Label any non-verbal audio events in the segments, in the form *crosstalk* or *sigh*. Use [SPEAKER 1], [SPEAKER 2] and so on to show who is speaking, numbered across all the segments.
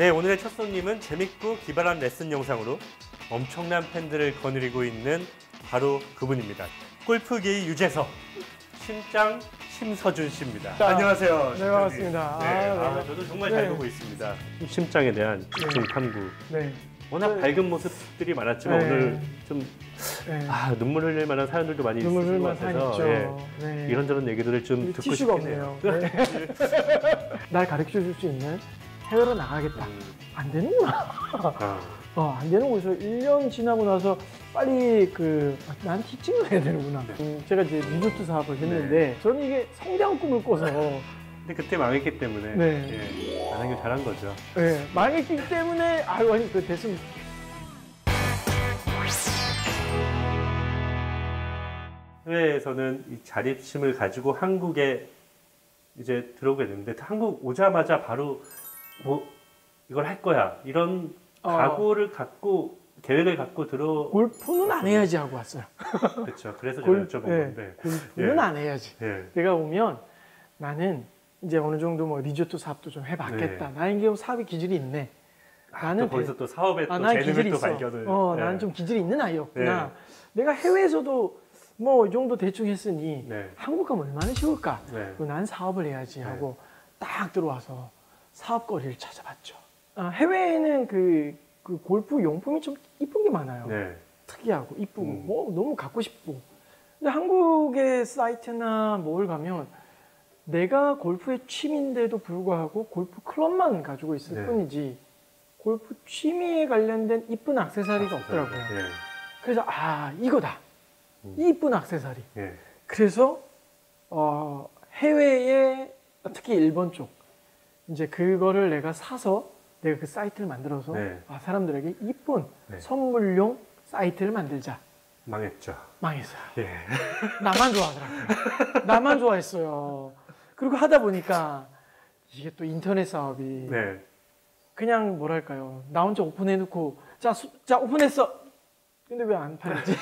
[SPEAKER 1] 네, 오늘의 첫 손님은 재밌고 기발한 레슨 영상으로 엄청난 팬들을 거느리고 있는 바로 그분입니다. 골프계의 유재석, 심장 심서준 씨입니다.
[SPEAKER 2] 자,
[SPEAKER 1] 안녕하세요.
[SPEAKER 2] 네. 반갑습니다.
[SPEAKER 1] 네,
[SPEAKER 2] 아,
[SPEAKER 1] 아,
[SPEAKER 2] 네.
[SPEAKER 1] 저도 정말
[SPEAKER 2] 네.
[SPEAKER 1] 잘 보고 있습니다. 심장에 대한 집중 탐구.
[SPEAKER 2] 네.
[SPEAKER 1] 워낙
[SPEAKER 2] 네.
[SPEAKER 1] 밝은 모습들이 많았지만
[SPEAKER 2] 네.
[SPEAKER 1] 오늘 좀
[SPEAKER 2] 네.
[SPEAKER 1] 아, 눈물 흘릴 만한 사연들도 많이 있을 것 같아서. 예,
[SPEAKER 2] 네.
[SPEAKER 1] 이런저런 얘기들을
[SPEAKER 2] 좀이
[SPEAKER 1] 듣고 싶네요.
[SPEAKER 2] 없네요. 네. *laughs* *laughs* 날 가르쳐 줄 수 있는 해외로 나가겠다.
[SPEAKER 1] 음,
[SPEAKER 2] 안 되는구나.
[SPEAKER 1] 아, *laughs*
[SPEAKER 2] 어, 안 되는 거에서 1년 지나고 나서 빨리 그, 아, 난 티칭을 해야 되는구나.
[SPEAKER 1] 네.
[SPEAKER 2] 음, 제가 이제 리조트 사업을 했는데 저는 이게 성장 꿈을 꿔서 *laughs*
[SPEAKER 1] 근데 그때 망했기 때문에
[SPEAKER 2] 네.
[SPEAKER 1] 예, 안 하길 잘한 거죠.
[SPEAKER 2] 네, 망했기 때문에 아유, 아니, 그 됐으면
[SPEAKER 1] 해외에서는 이 자립심을 가지고 한국에 이제 들어오게 됐는데 한국 오자마자 바로 뭐 이걸 할 거야 이런
[SPEAKER 2] 어.
[SPEAKER 1] 각오를 갖고 계획을 갖고 들어
[SPEAKER 2] 골프는 안 해야지 하고 왔어요. *laughs*
[SPEAKER 1] 그렇죠. 그래서
[SPEAKER 2] 골-
[SPEAKER 1] 제가 여쭤본
[SPEAKER 2] 네,
[SPEAKER 1] 건데
[SPEAKER 2] 골프는
[SPEAKER 1] 예.
[SPEAKER 2] 안 해야지.
[SPEAKER 1] 예.
[SPEAKER 2] 내가 오면 나는 이제 어느 정도 뭐 리조트 사업도 좀 해봤겠다.
[SPEAKER 1] 네.
[SPEAKER 2] 나에게 뭐 사업의 기질이 있네. 나는
[SPEAKER 1] 또 거기서 또 사업에
[SPEAKER 2] 아, 또난
[SPEAKER 1] 재능을 또. 발견을
[SPEAKER 2] 어,
[SPEAKER 1] 예.
[SPEAKER 2] 나는 좀 기질이 있는 아이였구나.
[SPEAKER 1] 네.
[SPEAKER 2] 내가 해외에서도 뭐 이 정도 대충 했으니
[SPEAKER 1] 네.
[SPEAKER 2] 한국 가면 얼마나 쉬울까?
[SPEAKER 1] 네.
[SPEAKER 2] 난 사업을 해야지
[SPEAKER 1] 네.
[SPEAKER 2] 하고 딱 들어와서 사업거리를 찾아봤죠. 아, 해외에는 그, 그 골프 용품이 좀 이쁜 게 많아요.
[SPEAKER 1] 네.
[SPEAKER 2] 특이하고 이쁘고
[SPEAKER 1] 음.
[SPEAKER 2] 뭐 너무 갖고 싶고 근데 한국의 사이트나 뭘 가면 내가 골프의 취미인데도 불구하고 골프 클럽만 가지고 있을
[SPEAKER 1] 네.
[SPEAKER 2] 뿐이지 골프 취미에 관련된 이쁜 액세서리가 없더라고요
[SPEAKER 1] 예.
[SPEAKER 2] 그래서 아 이거다
[SPEAKER 1] 음.
[SPEAKER 2] 이 이쁜 액세서리
[SPEAKER 1] 예.
[SPEAKER 2] 그래서 어, 해외에 특히 일본 쪽 이제 그거를 내가 사서 내가 그 사이트를 만들어서
[SPEAKER 1] 네.
[SPEAKER 2] 아, 사람들에게 이쁜
[SPEAKER 1] 네.
[SPEAKER 2] 선물용 사이트를 만들자
[SPEAKER 1] 망했죠.
[SPEAKER 2] 망했어요.
[SPEAKER 1] 예. *laughs*
[SPEAKER 2] 나만 좋아하더라고요. 나만 좋아했어요. 그리고 하다 보니까 이게 또 인터넷 사업이
[SPEAKER 1] 네.
[SPEAKER 2] 그냥 뭐랄까요. 나 혼자 오픈해놓고 자, 수- 자 오픈했어. 근데 왜 안 팔리지?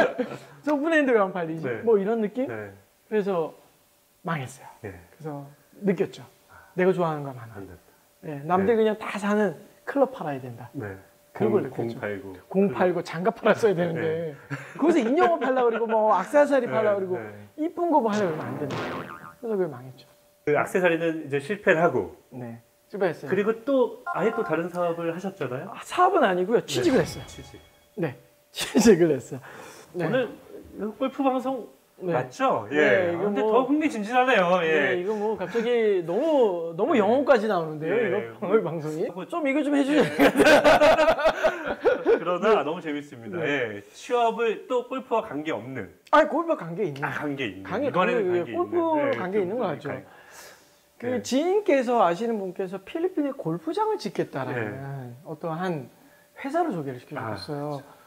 [SPEAKER 2] *laughs* 저 오픈했는데 왜 안 팔리지?
[SPEAKER 1] 네.
[SPEAKER 2] 뭐 이런 느낌?
[SPEAKER 1] 네.
[SPEAKER 2] 그래서 망했어요.
[SPEAKER 1] 예.
[SPEAKER 2] 그래서 느꼈죠. 내가 좋아하는 거 많아. 예, 남들
[SPEAKER 1] 네.
[SPEAKER 2] 그냥 다 사는 클럽 팔아야 된다.
[SPEAKER 1] 네.
[SPEAKER 2] 그걸
[SPEAKER 1] 공,
[SPEAKER 2] 느꼈죠.
[SPEAKER 1] 089.
[SPEAKER 2] 공 팔고 장갑 팔았어야 되는데 거기서 인형어 팔라 그러고 뭐 악세사리 팔라 그러고
[SPEAKER 1] 네.
[SPEAKER 2] 이쁜 거 하려고 그러면 안 된다. 그래서 그게 망했죠.
[SPEAKER 1] 그 액세서리는 이제 실패를 하고
[SPEAKER 2] 네. 실패했어요.
[SPEAKER 1] 그리고 또 아예 또 다른 사업을 하셨잖아요.
[SPEAKER 2] 아, 사업은 아니고요. 취직을 했어요.
[SPEAKER 1] 취직.
[SPEAKER 2] 네. *laughs* 취직을 했어요. 네.
[SPEAKER 1] 오늘 골프 방송
[SPEAKER 2] 네.
[SPEAKER 1] 맞죠? 예.
[SPEAKER 2] 네, 이거
[SPEAKER 1] 근데
[SPEAKER 2] 뭐-
[SPEAKER 1] 더 흥미진진하네요. 예.
[SPEAKER 2] 네, 이거 뭐 갑자기 너무 너무
[SPEAKER 1] 네.
[SPEAKER 2] 영어까지 나오는데요.
[SPEAKER 1] 네.
[SPEAKER 2] 이거 오늘 방송이
[SPEAKER 1] 뭐-
[SPEAKER 2] 좀 이거 좀 해주세요.
[SPEAKER 1] 그러나 너무 재밌습니다.
[SPEAKER 2] 네.
[SPEAKER 1] 예. 취업을 또 골프와 관계 없는
[SPEAKER 2] 아니 골프 관계 있는.
[SPEAKER 1] 아, 관계 있는.
[SPEAKER 2] 관계
[SPEAKER 1] 이번에는
[SPEAKER 2] 관계,
[SPEAKER 1] 관계
[SPEAKER 2] 골프
[SPEAKER 1] 있는. 네,
[SPEAKER 2] 관계 있는 거?
[SPEAKER 1] 관-
[SPEAKER 2] 그
[SPEAKER 1] 네.
[SPEAKER 2] 지인께서 아시는 분께서 필리핀에 골프장을 짓겠다라는
[SPEAKER 1] 네.
[SPEAKER 2] 어떠한 회사를 소개를 시켜주셨어요.
[SPEAKER 1] 아,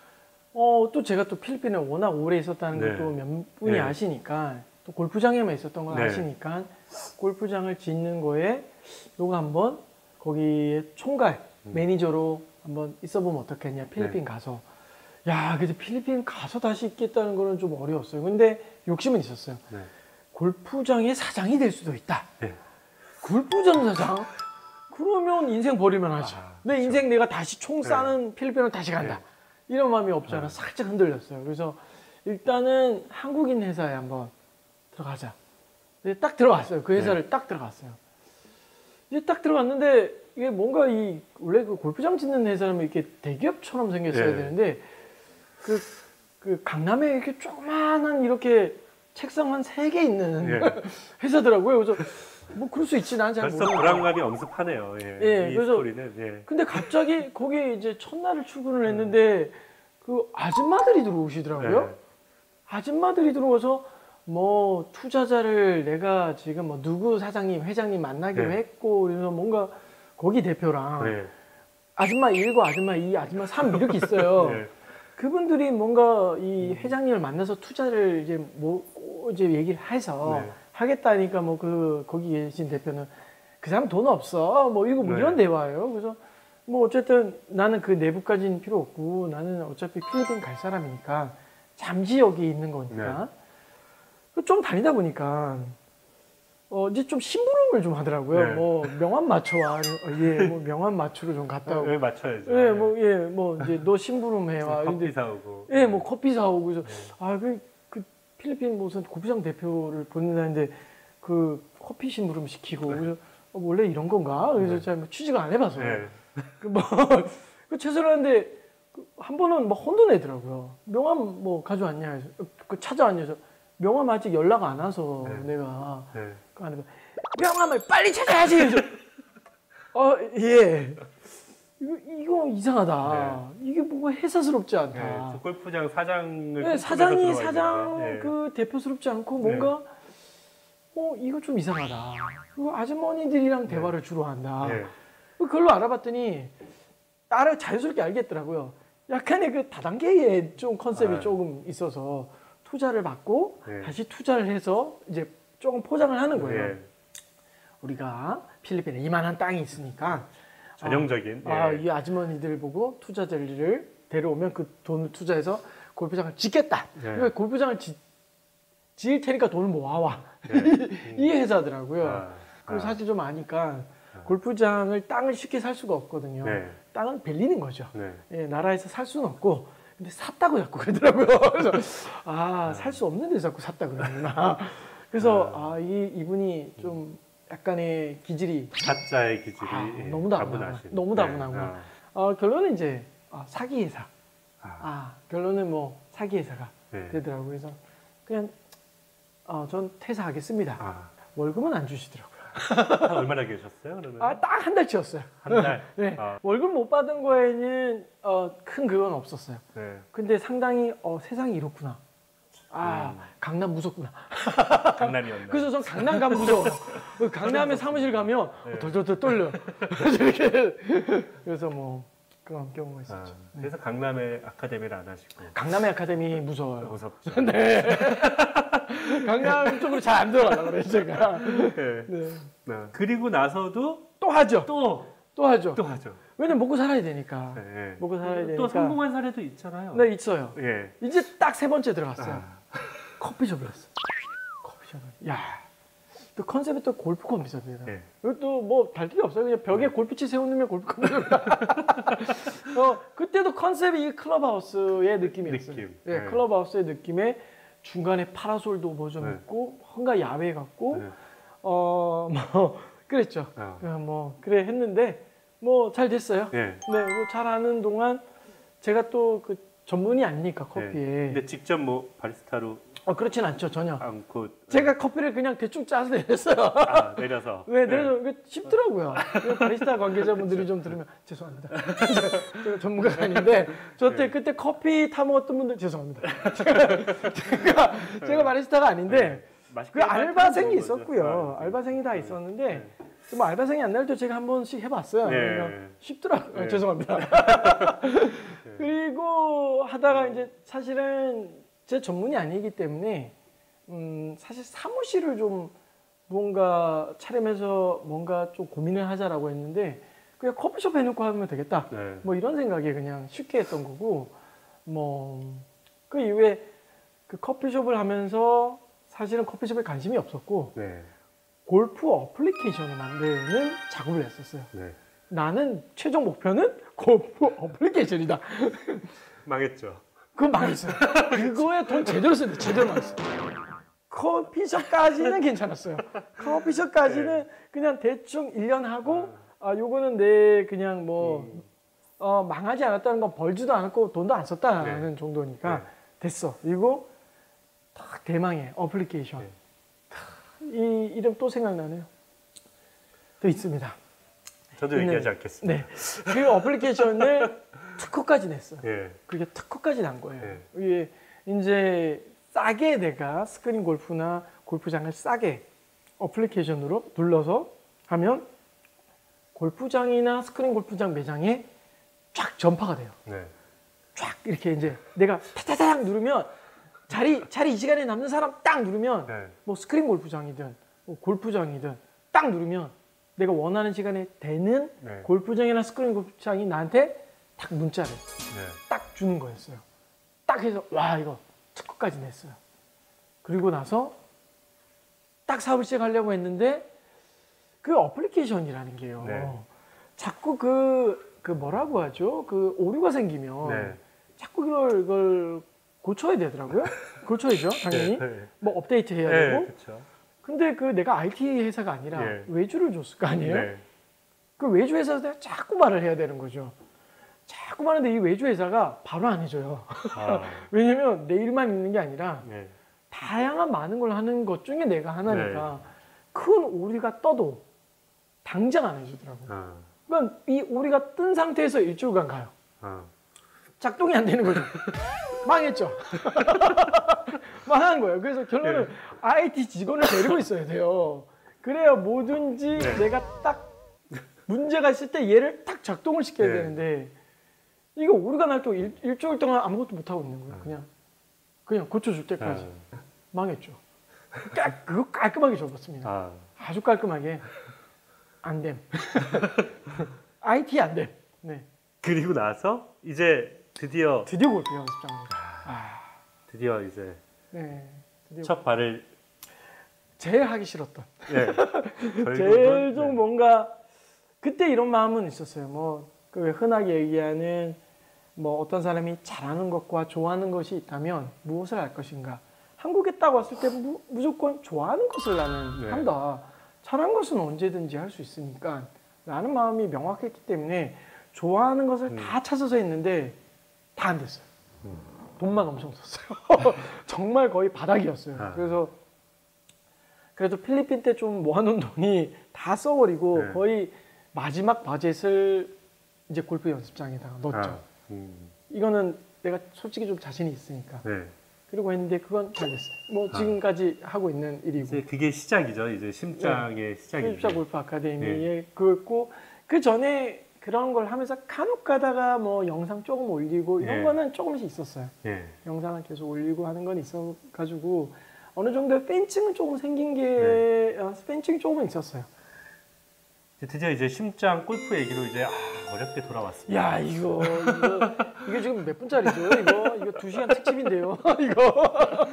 [SPEAKER 2] 어, 또 제가 또 필리핀에 워낙 오래 있었다는
[SPEAKER 1] 네.
[SPEAKER 2] 것도 몇 분이
[SPEAKER 1] 네.
[SPEAKER 2] 아시니까 또 골프장에만 있었던 걸
[SPEAKER 1] 네.
[SPEAKER 2] 아시니까 골프장을 짓는 거에 요거 한번 거기에 총괄
[SPEAKER 1] 음.
[SPEAKER 2] 매니저로 한번 있어보면 어떻겠냐 필리핀 가서 야 근데 필리핀 가서 다시 있겠다는 거는 좀 어려웠어요. 근데 욕심은 있었어요.
[SPEAKER 1] 네.
[SPEAKER 2] 골프장의 사장이 될 수도 있다.
[SPEAKER 1] 네.
[SPEAKER 2] 골프장 사장? 그러면 인생 버리면 하지.
[SPEAKER 1] 아,
[SPEAKER 2] 내. 인생 내가 다시 총
[SPEAKER 1] 네.
[SPEAKER 2] 쏴는 필리핀으로 다시 간다. 이런 마음이 없잖아.
[SPEAKER 1] 네.
[SPEAKER 2] 살짝 흔들렸어요. 그래서 일단은 한국인 회사에 한번 들어가자. 근데 딱 들어갔어요. 그 회사를 딱 들어갔어요. 이제 딱 들어갔는데 이게 뭔가 이 원래 그 골프장 짓는 회사라면 이렇게 대기업처럼 생겼어야
[SPEAKER 1] 네.
[SPEAKER 2] 되는데 그, 그 강남에 이렇게 조그만한 이렇게 책상 한 세 개 있는
[SPEAKER 1] 예. *laughs*
[SPEAKER 2] 회사더라고요. 그래서 뭐 그럴 수 있지 난잘
[SPEAKER 1] 벌써
[SPEAKER 2] 모르겠어.
[SPEAKER 1] 불안감이 엄습하네요. 예.
[SPEAKER 2] 예,
[SPEAKER 1] 이
[SPEAKER 2] 그래서-
[SPEAKER 1] 스토리는 예.
[SPEAKER 2] 근데 갑자기 거기 이제 첫날을 출근을 했는데 그 아줌마들이 들어오시더라고요.
[SPEAKER 1] 네.
[SPEAKER 2] 아줌마들이 들어와서 뭐 투자자를 내가 지금 뭐 누구 사장님, 회장님 만나기로
[SPEAKER 1] 네.
[SPEAKER 2] 했고 그래서 뭔가 거기 대표랑
[SPEAKER 1] 네.
[SPEAKER 2] 아줌마 1과 아줌마 2, 아줌마 3 이렇게 있어요. *laughs*
[SPEAKER 1] 네.
[SPEAKER 2] 그분들이 뭔가 이 회장님을 만나서 투자를 이제 뭐 이제 얘기를 해서
[SPEAKER 1] 네.
[SPEAKER 2] 하겠다니까 뭐 그 거기 계신 대표는 그 사람 돈 없어 뭐 이거 뭐
[SPEAKER 1] 네.
[SPEAKER 2] 이런 대화예요. 그래서 뭐 어쨌든 나는 그 내부까지는 필요 없고 나는 어차피 필리핀 갈 사람이니까 잠시 여기 있는 거니까 좀 다니다 보니까 어, 이제 좀 심부름을 좀 하더라고요.
[SPEAKER 1] 네.
[SPEAKER 2] 뭐 명함 맞춰와, 어, 예, 뭐 명함 맞추러 좀 갔다 오고,
[SPEAKER 1] 여기 맞춰야죠.
[SPEAKER 2] 예, 뭐 예, 뭐 이제 너 심부름 해와.
[SPEAKER 1] 커피 사오고.
[SPEAKER 2] 예, 뭐 커피 사오고 그래서
[SPEAKER 1] 네.
[SPEAKER 2] 아, 그, 그 필리핀 무슨 골프장 대표를 보낸다는데 그 커피 심부름 시키고 그래서 어, 원래 이런 건가? 그래서
[SPEAKER 1] 네.
[SPEAKER 2] 제가 뭐 취직을 안 해봐서
[SPEAKER 1] 네.
[SPEAKER 2] 그 뭐, *laughs* 그 최선한데 그한 번은 막 혼돈내더라고요. 명함 뭐 가져왔냐 해서 그 찾아왔냐 해서 명함 아직 연락 안 와서
[SPEAKER 1] 네.
[SPEAKER 2] 내가
[SPEAKER 1] 네.
[SPEAKER 2] 그 명함을 빨리 찾아야지. *laughs* 어, 예. 이거, 이거 이상하다. 이게 뭐가 회사스럽지 않다.
[SPEAKER 1] 네. 저 골프장 사장을
[SPEAKER 2] 네, 사장이 사장?
[SPEAKER 1] 네.
[SPEAKER 2] 그 대표스럽지 않고 뭔가 어 이거 좀 이상하다. 그리고 아주머니들이랑 대화를 주로 한다.
[SPEAKER 1] 네.
[SPEAKER 2] 그걸로 알아봤더니 나를 자연스럽게 알겠더라고요. 약간의 그 다단계의 좀 컨셉이
[SPEAKER 1] 아.
[SPEAKER 2] 조금 있어서 투자를 받고
[SPEAKER 1] 네.
[SPEAKER 2] 다시 투자를 해서 이제 조금 포장을 하는 거예요.
[SPEAKER 1] 네.
[SPEAKER 2] 우리가 필리핀에 이만한 땅이 있으니까
[SPEAKER 1] 전형적인.
[SPEAKER 2] 아,
[SPEAKER 1] 예.
[SPEAKER 2] 이 아주머니들 보고 투자자들을 데려오면 그 돈을 투자해서 골프장을 짓겠다.
[SPEAKER 1] 네.
[SPEAKER 2] 그러니까 골프장을 짓, 지을 테니까 돈을 모아와.
[SPEAKER 1] 네. 음. *laughs*
[SPEAKER 2] 이 회사더라고요.
[SPEAKER 1] 아,
[SPEAKER 2] 그리고
[SPEAKER 1] 아.
[SPEAKER 2] 사실 좀 아니까 골프장을 땅을 쉽게 살 수가 없거든요.
[SPEAKER 1] 네.
[SPEAKER 2] 땅은 빌리는 거죠.
[SPEAKER 1] 네.
[SPEAKER 2] 예, 나라에서 살 수는 없고 근데 샀다고 자꾸 그러더라고요. *laughs* 그래서 아, 살 수 없는데 자꾸 샀다 그러는구나. *laughs* 그래서 아, 이 이분이 좀 약간의 기질이
[SPEAKER 1] 사자의 기질이
[SPEAKER 2] 아,
[SPEAKER 1] 예,
[SPEAKER 2] 너무 다분하구나. 너무 다분하구나.
[SPEAKER 1] 아,
[SPEAKER 2] 어, 결론은 이제 아, 사기 회사.
[SPEAKER 1] 아,
[SPEAKER 2] 아, 결론은 뭐 사기 회사가
[SPEAKER 1] 네.
[SPEAKER 2] 되더라고요. 그래서 그냥 어, 전 퇴사하겠습니다.
[SPEAKER 1] 아,
[SPEAKER 2] 월급은 안 주시더라고요.
[SPEAKER 1] 한 얼마나 계셨어요? 그러면
[SPEAKER 2] 아, 딱 한 달 치웠어요.
[SPEAKER 1] 한 달. *laughs*
[SPEAKER 2] 네.
[SPEAKER 1] 아,
[SPEAKER 2] 월급 못 받은 거에는 어, 큰 그건 없었어요.
[SPEAKER 1] 네.
[SPEAKER 2] 근데 상당히 어, 세상이 이렇구나. 아,
[SPEAKER 1] 음.
[SPEAKER 2] 강남 무섭구나. *laughs*
[SPEAKER 1] 강남이었나?
[SPEAKER 2] 그래서 전 강남 가면 무서워. 그 강남에 사무실 가면
[SPEAKER 1] 네.
[SPEAKER 2] 덜덜덜 떨려. 그래서 이렇게 그래서 뭐 그런 경우가
[SPEAKER 1] 아,
[SPEAKER 2] 있었죠.
[SPEAKER 1] 그래서 강남의 아카데미를 안 하시고
[SPEAKER 2] 강남의 아카데미 무서워요.
[SPEAKER 1] 무섭죠. *laughs*
[SPEAKER 2] 네. 강남 쪽으로 잘 안 들어가려고 그래요, 제가.
[SPEAKER 1] 네.
[SPEAKER 2] 네.
[SPEAKER 1] 네. 그리고 나서도
[SPEAKER 2] 또 하죠. 또또또 하죠.
[SPEAKER 1] 하죠.
[SPEAKER 2] 왜냐면 먹고 살아야 되니까.
[SPEAKER 1] 네.
[SPEAKER 2] 먹고 살아야 되니까.
[SPEAKER 1] 또 성공한 사례도 있잖아요.
[SPEAKER 2] 네, 있어요.
[SPEAKER 1] 예.
[SPEAKER 2] 이제 딱 세 번째 들어갔어요.
[SPEAKER 1] 아,
[SPEAKER 2] 커피숍을 했어. 커피숍을. 야. 또 컨셉이 또 골프 커피숍이에요.
[SPEAKER 1] 예.
[SPEAKER 2] 이것도 뭐달 필요 없어요. 그냥 벽에 골프치 세워놓으면 골프 커피숍. *laughs* 어, 그때도 컨셉이 이 클럽하우스의 느낌이었어요.
[SPEAKER 1] 느낌.
[SPEAKER 2] 예,
[SPEAKER 1] 네.
[SPEAKER 2] 클럽하우스의 느낌에 중간에 파라솔도 뭐좀
[SPEAKER 1] 네.
[SPEAKER 2] 있고 뭔가 야외 같고
[SPEAKER 1] 네.
[SPEAKER 2] 어 *laughs* 뭐 그랬죠.
[SPEAKER 1] 어.
[SPEAKER 2] 그뭐 그래 했는데 뭐 잘 됐어요.
[SPEAKER 1] 예.
[SPEAKER 2] 네, 뭐 잘하는 동안 제가 또 그 전문이 아니니까 커피에.
[SPEAKER 1] 네. 근데 직접 뭐 바리스타로
[SPEAKER 2] 어 그렇진 않죠 전혀.
[SPEAKER 1] 않고
[SPEAKER 2] 제가 커피를 그냥 대충 짜서 내렸어요.
[SPEAKER 1] 아, 내려서 *laughs*
[SPEAKER 2] 네, 내려서 이게 쉽더라고요. 그 바리스타 관계자분들이 좀 들으면 *laughs* 죄송합니다. *laughs* 제가 전문가가 아닌데 저때
[SPEAKER 1] 네.
[SPEAKER 2] 그때 커피 타 먹었던 분들 죄송합니다. 제가 제가, 제가 바리스타가 아닌데
[SPEAKER 1] 네.
[SPEAKER 2] 그 알바생이. 있었고요.
[SPEAKER 1] 아,
[SPEAKER 2] 알바생이 다
[SPEAKER 1] 네.
[SPEAKER 2] 있었는데 뭐 알바생이 안날때 제가 한 번씩 해봤어요.
[SPEAKER 1] 네.
[SPEAKER 2] 쉽더라고요.
[SPEAKER 1] 네.
[SPEAKER 2] 죄송합니다. 그리고 하다가 이제 사실은 제 전문이 아니기 때문에 음, 사실 사무실을 좀 뭔가 차림해서 뭔가 좀 고민을 하자라고 했는데 그냥 커피숍 해놓고 하면 되겠다.
[SPEAKER 1] 네.
[SPEAKER 2] 뭐 이런 생각에 그냥 쉽게 했던 거고 뭐 그 이후에 그 커피숍을 하면서 사실은 커피숍에 관심이 없었고
[SPEAKER 1] 네.
[SPEAKER 2] 골프 어플리케이션을 만드는 작업을 했었어요.
[SPEAKER 1] 네.
[SPEAKER 2] 나는 최종 목표는 *laughs* 골프 어플리케이션이다.
[SPEAKER 1] 망했죠.
[SPEAKER 2] 그건 망했어요. *laughs* 그거에 돈 제대로 썼는데 제대로 망했어요. 커피숍까지는 괜찮았어요. 커피숍까지는 그냥 대충 1년 하고 아 요거는 내 그냥 뭐
[SPEAKER 1] 음.
[SPEAKER 2] 어, 망하지 않았다는 건 벌지도 않았고 돈도 안 썼다는 정도니까
[SPEAKER 1] 네.
[SPEAKER 2] 됐어. 그리고 딱 대망의 어플리케이션.
[SPEAKER 1] 네.
[SPEAKER 2] 이 이름 또 생각나네요. 또 있습니다.
[SPEAKER 1] 저도
[SPEAKER 2] 네.
[SPEAKER 1] 얘기하지 않겠습니다.
[SPEAKER 2] 네. 그 어플리케이션을 *laughs* 특허까지 냈어요.
[SPEAKER 1] 예.
[SPEAKER 2] 그게 특허까지 난 거예요.
[SPEAKER 1] 네.
[SPEAKER 2] 이게 이제 싸게 내가 스크린 골프나 골프장을 싸게 어플리케이션으로 눌러서 하면 골프장이나 스크린 골프장 매장에 쫙 전파가 돼요.
[SPEAKER 1] 네.
[SPEAKER 2] 쫙 이렇게 이제 내가 타타타닥 누르면 자리 자리 이 시간에 남는 사람 딱 누르면
[SPEAKER 1] 네.
[SPEAKER 2] 뭐 스크린 골프장이든 뭐 골프장이든 딱 누르면 내가 원하는 시간에 되는
[SPEAKER 1] 네.
[SPEAKER 2] 골프장이나 스크린 골프장이 나한테 딱 문자를
[SPEAKER 1] 네.
[SPEAKER 2] 딱 주는 거였어요. 딱 해서 와 이거 특허까지 냈어요. 그리고 나서 딱 사업을 시작하려고 했는데 그 어플리케이션이라는 게요.
[SPEAKER 1] 네.
[SPEAKER 2] 자꾸 그, 그 뭐라고 하죠? 그 오류가 생기면
[SPEAKER 1] 네.
[SPEAKER 2] 자꾸 이걸, 이걸 고쳐야 되더라고요. *laughs* 고쳐야죠, 당연히.
[SPEAKER 1] 네.
[SPEAKER 2] 뭐 업데이트 해야
[SPEAKER 1] 네,
[SPEAKER 2] 되고.
[SPEAKER 1] 그렇죠.
[SPEAKER 2] 근데 그 내가 IT 회사가 아니라
[SPEAKER 1] 예.
[SPEAKER 2] 외주를 줬을 거 아니에요?
[SPEAKER 1] 네.
[SPEAKER 2] 그 외주 회사에서 자꾸 말을 해야 되는 거죠. 자꾸 말하는데 이 외주 회사가 바로 안 해줘요.
[SPEAKER 1] 아, *laughs*
[SPEAKER 2] 왜냐면 내 일만 있는 게 아니라
[SPEAKER 1] 네.
[SPEAKER 2] 다양한 많은 걸 하는 것 중에 내가 하나니까
[SPEAKER 1] 네.
[SPEAKER 2] 큰 오리가 떠도 당장 안 해주더라고요.
[SPEAKER 1] 아,
[SPEAKER 2] 그러니까 이 오리가 뜬 상태에서 일주일간 가요.
[SPEAKER 1] 아.
[SPEAKER 2] 작동이 안 되는 거죠. *laughs* 망했죠. *laughs* 망한 거예요. 그래서 결론은
[SPEAKER 1] 네.
[SPEAKER 2] IT 직원을 데리고 있어야 돼요. 그래야 뭐든지
[SPEAKER 1] 네.
[SPEAKER 2] 내가 딱 문제가 있을 때 얘를 딱 작동을 시켜야
[SPEAKER 1] 네.
[SPEAKER 2] 되는데 이거 오리가 날또 일주일 동안 아무것도 못 하고 있는 거예요.
[SPEAKER 1] 네.
[SPEAKER 2] 그냥 그냥 고쳐줄 때까지
[SPEAKER 1] 아,
[SPEAKER 2] 망했죠. 깔, 그거 깔끔하게 접었습니다.
[SPEAKER 1] 아.
[SPEAKER 2] 아주 깔끔하게 안 됨. *laughs* IT 안 됨. 네.
[SPEAKER 1] 그리고 나서 이제 드디어
[SPEAKER 2] 드디어 골프 연습장입니다. 아,
[SPEAKER 1] 드디어 이제
[SPEAKER 2] 네. 드디어
[SPEAKER 1] 첫 발을
[SPEAKER 2] 제일 하기 싫었던.
[SPEAKER 1] 네. *laughs*
[SPEAKER 2] 제일 좀
[SPEAKER 1] 네.
[SPEAKER 2] 뭔가 그때 이런 마음은 있었어요. 뭐 그 흔하게 얘기하는 뭐 어떤 사람이 잘하는 것과 좋아하는 것이 있다면 무엇을 할 것인가? 한국에 딱 왔을 때 무, 무조건 좋아하는 것을 나는
[SPEAKER 1] 네.
[SPEAKER 2] 한다. 잘하는 것은 언제든지 할 수 있으니까 라는 마음이 명확했기 때문에 좋아하는 것을
[SPEAKER 1] 음.
[SPEAKER 2] 다 찾아서 했는데 다 안 됐어요.
[SPEAKER 1] 음.
[SPEAKER 2] 돈만 엄청 썼어요. *laughs* 정말 거의 바닥이었어요.
[SPEAKER 1] 아.
[SPEAKER 2] 그래서 그래도 필리핀 때 좀 모아놓은 돈이 다 써버리고
[SPEAKER 1] 네.
[SPEAKER 2] 거의 마지막 바jet을 이제 골프 연습장에다가 넣었죠.
[SPEAKER 1] 아, 음,
[SPEAKER 2] 이거는 내가 솔직히 좀 자신이 있으니까.
[SPEAKER 1] 네.
[SPEAKER 2] 그리고 했는데 그건 잘 됐어요. 뭐
[SPEAKER 1] 아.
[SPEAKER 2] 지금까지 하고 있는 일이고.
[SPEAKER 1] 이제 그게 시작이죠. 이제 심장의 시작이죠.
[SPEAKER 2] 필립사 골프 아카데미에
[SPEAKER 1] 네.
[SPEAKER 2] 그랬고 그 전에 그런 걸 하면서 간혹 가다가 뭐 영상 조금 올리고 이런
[SPEAKER 1] 네.
[SPEAKER 2] 거는 조금씩 있었어요.
[SPEAKER 1] 예.
[SPEAKER 2] 영상을 계속 올리고 하는 건 있어 가지고 어느 정도의 팬층은 조금 생긴 게
[SPEAKER 1] 네.
[SPEAKER 2] 어, 팬층이 조금 있었어요.
[SPEAKER 1] 드디어 이제 심장 골프 얘기로 이제 아, 어렵게 돌아왔습니다.
[SPEAKER 2] 야 이거 이거 이게 지금 몇 분짜리죠? 이거 이거 두 시간 특집인데요. *laughs* 이거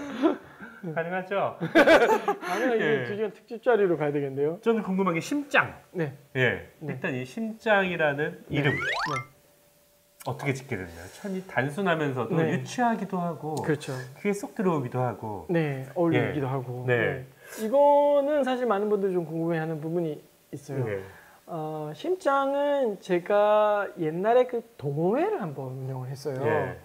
[SPEAKER 1] 가능하죠?
[SPEAKER 2] 아니면 이게
[SPEAKER 1] 예.
[SPEAKER 2] 두 시간 특집짜리로 가야 되겠네요.
[SPEAKER 1] 저는 궁금한 게 심장.
[SPEAKER 2] 네.
[SPEAKER 1] 예.
[SPEAKER 2] 네.
[SPEAKER 1] 일단 이 심장이라는 이름
[SPEAKER 2] 네.
[SPEAKER 1] 어떻게 짓게 됐나요? 참 단순하면서도
[SPEAKER 2] 네.
[SPEAKER 1] 유치하기도 하고
[SPEAKER 2] 그렇죠.
[SPEAKER 1] 귀에 쏙 들어오기도 하고.
[SPEAKER 2] 네, 어울리기도 하고.
[SPEAKER 1] 네.
[SPEAKER 2] 이거는 사실 많은 분들이 좀 궁금해하는 부분이 있어요.
[SPEAKER 1] 예.
[SPEAKER 2] 어, 심장은 제가 옛날에 그 동호회를 한번 운영을 했어요.
[SPEAKER 1] 예.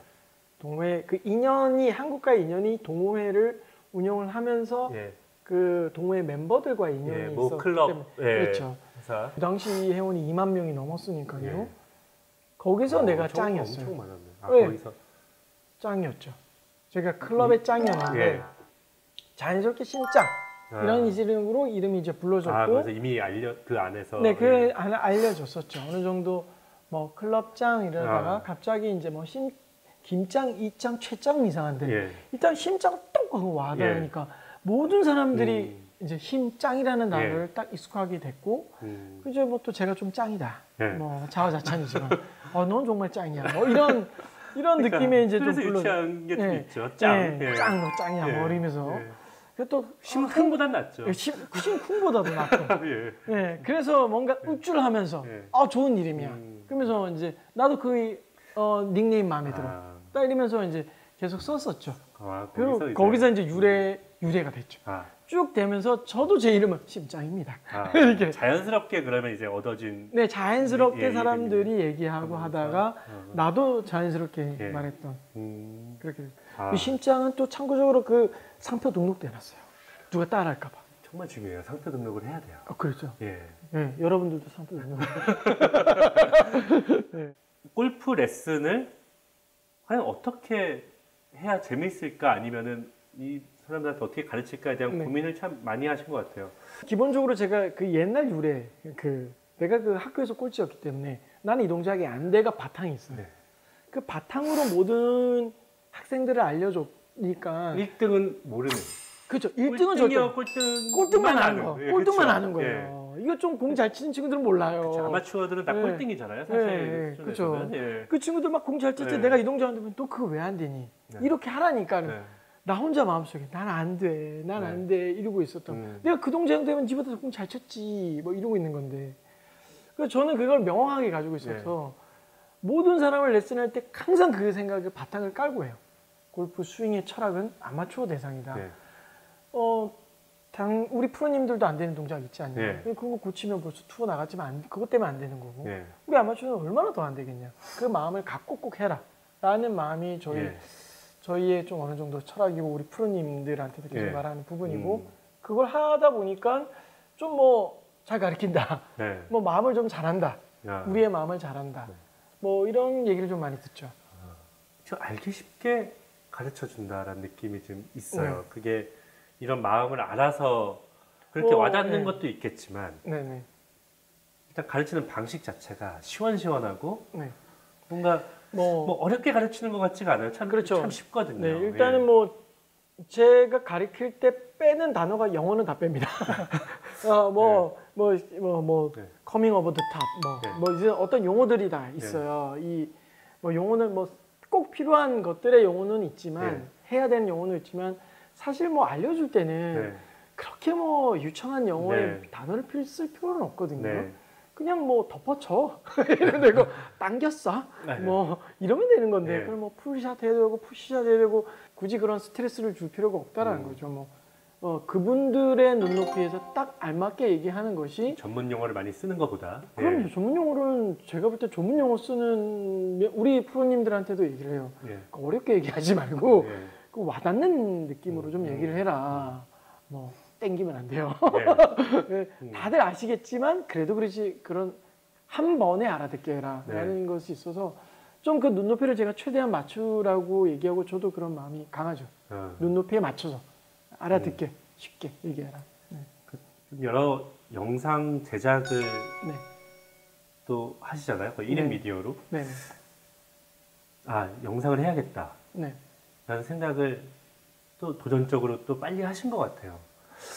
[SPEAKER 2] 동호회 그 인연이 한국과 인연이 동호회를 운영을 하면서
[SPEAKER 1] 예.
[SPEAKER 2] 그 동호회 멤버들과 인연이
[SPEAKER 1] 예. 뭐
[SPEAKER 2] 있었기
[SPEAKER 1] 클럽
[SPEAKER 2] 때문에
[SPEAKER 1] 예.
[SPEAKER 2] 그렇죠.
[SPEAKER 1] 회사.
[SPEAKER 2] 그 당시 회원이 2만 명이 넘었으니까요.
[SPEAKER 1] 예.
[SPEAKER 2] 거기서
[SPEAKER 1] 어,
[SPEAKER 2] 내가
[SPEAKER 1] 엄청,
[SPEAKER 2] 짱이었어요.
[SPEAKER 1] 엄청 많았네. 아,
[SPEAKER 2] 네.
[SPEAKER 1] 거기서.
[SPEAKER 2] 짱이었죠. 제가 클럽의 짱이었는데
[SPEAKER 1] 예.
[SPEAKER 2] 자연스럽게
[SPEAKER 1] 아.
[SPEAKER 2] 이런 이름으로 이름이 이제 불러졌고
[SPEAKER 1] 아, 그래서 이미 알려 그 안에서
[SPEAKER 2] 네, 그
[SPEAKER 1] 예.
[SPEAKER 2] 알- 알려줬었죠. 어느 정도 뭐 클럽장 이러다가
[SPEAKER 1] 아.
[SPEAKER 2] 갑자기 이제 뭐 심, 김장, 이장, 최장 이상한데
[SPEAKER 1] 예.
[SPEAKER 2] 일단 심장 똑 하고 와닿으니까 모든 사람들이 이제 힘짱이라는 단어를 딱 익숙하게 됐고
[SPEAKER 1] 음.
[SPEAKER 2] 그죠 뭐또 제가 좀 짱이다.
[SPEAKER 1] 예.
[SPEAKER 2] 뭐 자화자찬이지만 어, 넌 정말 짱이야. 뭐 이런 이런 느낌의 이제 좀
[SPEAKER 1] 그래서
[SPEAKER 2] 불러
[SPEAKER 1] 유치한 게좀
[SPEAKER 2] 예.
[SPEAKER 1] 있죠. 짱.
[SPEAKER 2] 예, 짱, 너 짱이야.
[SPEAKER 1] 예.
[SPEAKER 2] 뭐 이러면서
[SPEAKER 1] 예.
[SPEAKER 2] 그또
[SPEAKER 1] 심쿵보단 낫죠.
[SPEAKER 2] 심, 심쿵보다도 낫고 *laughs*
[SPEAKER 1] 예.
[SPEAKER 2] 예, 그래서 뭔가 우쭐하면서
[SPEAKER 1] 예.
[SPEAKER 2] 아 좋은 이름이야.
[SPEAKER 1] 음.
[SPEAKER 2] 그러면서 이제 나도 그 어, 닉네임 마음에 들어.
[SPEAKER 1] 아,
[SPEAKER 2] 딱 이러면서 이제 계속 썼었죠.
[SPEAKER 1] 아,
[SPEAKER 2] 그리고
[SPEAKER 1] 거기서
[SPEAKER 2] 거기서 이제 유래 유래가 됐죠.
[SPEAKER 1] 아,
[SPEAKER 2] 쭉 되면서 저도 제 이름은 심장입니다.
[SPEAKER 1] 아, *laughs*
[SPEAKER 2] 이렇게.
[SPEAKER 1] 자연스럽게 그러면 이제 얻어진
[SPEAKER 2] 네, 자연스럽게
[SPEAKER 1] 예,
[SPEAKER 2] 사람들이 얘기하고. 하다가
[SPEAKER 1] 어.
[SPEAKER 2] 나도 자연스럽게
[SPEAKER 1] 예.
[SPEAKER 2] 말했던
[SPEAKER 1] 음,
[SPEAKER 2] 그렇게.
[SPEAKER 1] 아,
[SPEAKER 2] 이 심장은 또 참고적으로 그 상표 등록돼 놨어요. 누가 따라할까봐.
[SPEAKER 1] 정말 중요해요. 상표 등록을 해야 돼요.
[SPEAKER 2] 어, 그렇죠.
[SPEAKER 1] 예.
[SPEAKER 2] 예, 여러분들도 상표 등록. *laughs*
[SPEAKER 1] 골프 레슨을 과연 어떻게 해야 재밌을까 아니면은 이 사람들한테 어떻게 가르칠까에 대한
[SPEAKER 2] 네.
[SPEAKER 1] 고민을 참 많이 하신 것 같아요.
[SPEAKER 2] 기본적으로 제가 그 옛날 유래 그 내가 그 학교에서 꼴찌였기 때문에 나는 이 동작이 안 돼가 바탕이 있어요.
[SPEAKER 1] 네.
[SPEAKER 2] 그 바탕으로 모든 학생들을 알려줬으니까
[SPEAKER 1] 1등은 모르는.
[SPEAKER 2] 그렇죠. 1등은 절대
[SPEAKER 1] 꼴등.
[SPEAKER 2] 꼴등만 아는 거.
[SPEAKER 1] 예,
[SPEAKER 2] 꼴등만
[SPEAKER 1] 그쵸.
[SPEAKER 2] 아는 거예요. 이거 좀 공 잘 치는 친구들은 몰라요.
[SPEAKER 1] 그쵸, 아마추어들은 다
[SPEAKER 2] 예.
[SPEAKER 1] 꼴등이잖아요. 사실.
[SPEAKER 2] 예, 예,
[SPEAKER 1] 수준에서는. 예.
[SPEAKER 2] 그 친구들 막 공 잘 칠때
[SPEAKER 1] 네.
[SPEAKER 2] 내가 이 동작 하면 너 그거 왜 안 되니?
[SPEAKER 1] 네.
[SPEAKER 2] 이렇게 하라니까.
[SPEAKER 1] 네.
[SPEAKER 2] 나 혼자 마음속에 난 안 돼, 난
[SPEAKER 1] 네.
[SPEAKER 2] 안돼 이러고 있었던.
[SPEAKER 1] 음.
[SPEAKER 2] 내가 그 동생 되면 니보다 조금 잘 쳤지, 뭐 이러고 있는 건데. 그래서 저는 그걸 명확하게 가지고 있어서 모든 사람을 레슨할 때 항상 그 생각을 바탕을 깔고 해요. 골프 스윙의 철학은 아마추어 대상이다.
[SPEAKER 1] 네.
[SPEAKER 2] 어, 당 우리 프로님들도 안 되는 동작 있지 않냐.
[SPEAKER 1] 네.
[SPEAKER 2] 그거 고치면 벌써 투어 나갔지만 안- 그것 때문에 안 되는 거고.
[SPEAKER 1] 예.
[SPEAKER 2] 우리 아마추어는 얼마나 더 안 되겠냐. 그 마음을 갖고 꼭 해라. 라는 마음이 저희
[SPEAKER 1] 예.
[SPEAKER 2] 저희의 좀 어느 정도 철학이고 우리 프로님들한테도 계속
[SPEAKER 1] 예.
[SPEAKER 2] 말하는 부분이고
[SPEAKER 1] 음.
[SPEAKER 2] 그걸 하다 보니까 좀 뭐 잘 가르친다.
[SPEAKER 1] 네. *laughs*
[SPEAKER 2] 뭐 마음을 좀 잘한다.
[SPEAKER 1] 야.
[SPEAKER 2] 우리의 마음을 잘한다.
[SPEAKER 1] 네.
[SPEAKER 2] 뭐 이런 얘기를 좀 많이 듣죠.
[SPEAKER 1] 좀 알기 쉽게 가르쳐 준다라는 느낌이 좀 있어요.
[SPEAKER 2] 네.
[SPEAKER 1] 그게 이런 마음을 알아서 그렇게
[SPEAKER 2] 어,
[SPEAKER 1] 와닿는
[SPEAKER 2] 네.
[SPEAKER 1] 것도 있겠지만
[SPEAKER 2] 네네.
[SPEAKER 1] 일단 가르치는 방식 자체가 시원시원하고
[SPEAKER 2] 네.
[SPEAKER 1] 뭔가
[SPEAKER 2] 뭐,
[SPEAKER 1] 뭐 어렵게 가르치는 것 같지가 않아요. 참,
[SPEAKER 2] 그렇죠.
[SPEAKER 1] 참 쉽거든요.
[SPEAKER 2] 네, 일단은
[SPEAKER 1] 예.
[SPEAKER 2] 뭐 제가 가르칠 때 빼는 단어가 영어는 다 뺍니다. *laughs* 어, 뭐, 뭐, 뭐, 뭐,
[SPEAKER 1] 네.
[SPEAKER 2] 커밍 오버 더 탑, 뭐,
[SPEAKER 1] 네.
[SPEAKER 2] 뭐 이제 어떤 용어들이 다 있어요. 이 뭐 용어는 뭐 꼭 필요한 것들의 용어는 있지만
[SPEAKER 1] 네.
[SPEAKER 2] 해야 되는 용어는 있지만 사실 뭐 알려줄 때는
[SPEAKER 1] 네.
[SPEAKER 2] 그렇게 뭐 유창한 영어의
[SPEAKER 1] 네.
[SPEAKER 2] 단어를 필- 쓸 필요는 없거든요.
[SPEAKER 1] 네.
[SPEAKER 2] 그냥 뭐 덮어쳐 *laughs* 이러면 되고 당겼어
[SPEAKER 1] 네.
[SPEAKER 2] 뭐 이러면 되는 건데
[SPEAKER 1] 네.
[SPEAKER 2] 그럼 뭐 풀샷 해야 되고 푸시샷 해야 되고 굳이 그런 스트레스를 줄 필요가 없다라는
[SPEAKER 1] 음.
[SPEAKER 2] 거죠 뭐 어, 그분들의 눈높이에서 딱 알맞게 얘기하는 것이
[SPEAKER 1] 전문 용어를 많이 쓰는 것보다
[SPEAKER 2] 그럼요 전문 용어는 제가 볼 때 전문 용어 쓰는 우리 프로님들한테도 얘기를 해요
[SPEAKER 1] 예. 예.
[SPEAKER 2] 어렵게 얘기하지 말고
[SPEAKER 1] 예.
[SPEAKER 2] 그 와닿는 느낌으로 좀
[SPEAKER 1] 음.
[SPEAKER 2] 얘기를 해라 뭐 땡기면 안 돼요
[SPEAKER 1] 예. *laughs*
[SPEAKER 2] 네,
[SPEAKER 1] 음.
[SPEAKER 2] 다들 아시겠지만 그래도 그렇지 그런 한 번에 알아듣게 해라라는
[SPEAKER 1] 네.
[SPEAKER 2] 것이 있어서 좀 그 눈높이를 제가 최대한 맞추라고 얘기하고 저도 그런 마음이 강하죠.
[SPEAKER 1] 어.
[SPEAKER 2] 눈높이에 맞춰서 알아듣게 쉽게 얘기해라.
[SPEAKER 1] 좀 여러 영상 제작을
[SPEAKER 2] 네,
[SPEAKER 1] 또 하시잖아요. 그 1인
[SPEAKER 2] 네.
[SPEAKER 1] 미디어로.
[SPEAKER 2] 네,
[SPEAKER 1] 아, 영상을 해야겠다.
[SPEAKER 2] 네.
[SPEAKER 1] 라는 생각을 또 도전적으로 또 빨리 하신 것 같아요.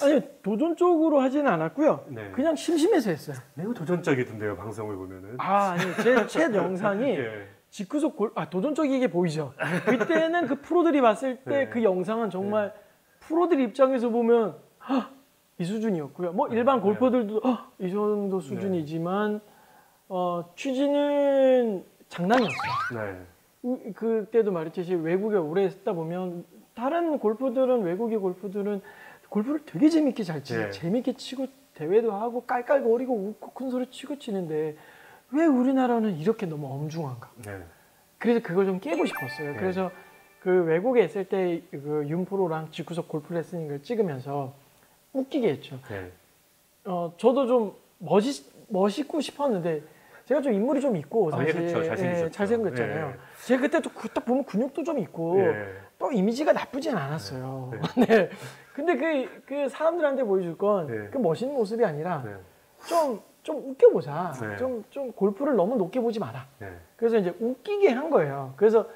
[SPEAKER 2] 아니 도전적으로 하지는 않았고요.
[SPEAKER 1] 네.
[SPEAKER 2] 그냥 심심해서 했어요.
[SPEAKER 1] 매우 도전적이던데요, 방송을 보면은.
[SPEAKER 2] 아, 아니 제, 제 *laughs* 영상이
[SPEAKER 1] 예.
[SPEAKER 2] 직구속 골, 아 도전적이게 보이죠. 그때는 그 프로들이 봤을 때
[SPEAKER 1] 네.
[SPEAKER 2] 그 영상은 정말 프로들 입장에서 보면 헉, 이 수준이었고요. 뭐 일반
[SPEAKER 1] 네.
[SPEAKER 2] 골퍼들도 헉, 이 정도 수준이지만 어, 취지는 장난이었어요.
[SPEAKER 1] 네.
[SPEAKER 2] 우- 그때도 말했듯이 외국에 오래 있다 보면 다른 골프들은 외국의 골프들은 골프를 되게 재밌게 잘 치고
[SPEAKER 1] 네.
[SPEAKER 2] 재밌게 치고 대회도 하고 깔깔거리고 웃고 큰 소리 치고 치는데 왜 우리나라는 이렇게 너무 엄중한가?
[SPEAKER 1] 네.
[SPEAKER 2] 그래서 그걸 좀 깨고 싶었어요.
[SPEAKER 1] 네.
[SPEAKER 2] 그래서 그 외국에 있을 때 그 윤프로랑 직구석 골프 레슨을 찍으면서 웃기게 했죠.
[SPEAKER 1] 네.
[SPEAKER 2] 어, 저도 좀 멋있, 멋있고 싶었는데 제가 좀 인물이 좀 있고
[SPEAKER 1] 아, 예,
[SPEAKER 2] 사실
[SPEAKER 1] 그렇죠.
[SPEAKER 2] 예, 잘생겼잖아요. 제가 그때 또그딱 보면 근육도 좀 있고
[SPEAKER 1] 예.
[SPEAKER 2] 또 이미지가 나쁘진 않았어요. *laughs* 네. 근데 그, 그 사람들한테 보여줄 건
[SPEAKER 1] 네.
[SPEAKER 2] 그 멋있는 모습이 아니라
[SPEAKER 1] 네.
[SPEAKER 2] 좀, 좀 웃겨보자.
[SPEAKER 1] 네.
[SPEAKER 2] 좀, 좀 골프를 너무 높게 보지 마라.
[SPEAKER 1] 네.
[SPEAKER 2] 그래서 이제 웃기게 한 거예요. 그래서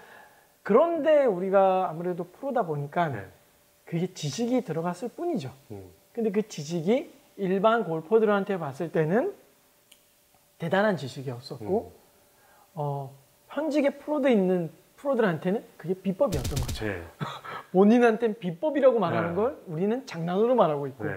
[SPEAKER 2] 그런데 우리가 아무래도 프로다 보니까
[SPEAKER 1] 네.
[SPEAKER 2] 그게 지식이 들어갔을 뿐이죠.
[SPEAKER 1] 음.
[SPEAKER 2] 근데 그 지식이 일반 골퍼들한테 봤을 때는 대단한 지식이었었고,
[SPEAKER 1] 음.
[SPEAKER 2] 어, 현직의 프로들 있는 프로들한테는 그게 비법이었던 거죠.
[SPEAKER 1] 네. *laughs*
[SPEAKER 2] 본인한테는 비법이라고 말하는
[SPEAKER 1] 네.
[SPEAKER 2] 걸 우리는 장난으로 말하고 있고,
[SPEAKER 1] 네.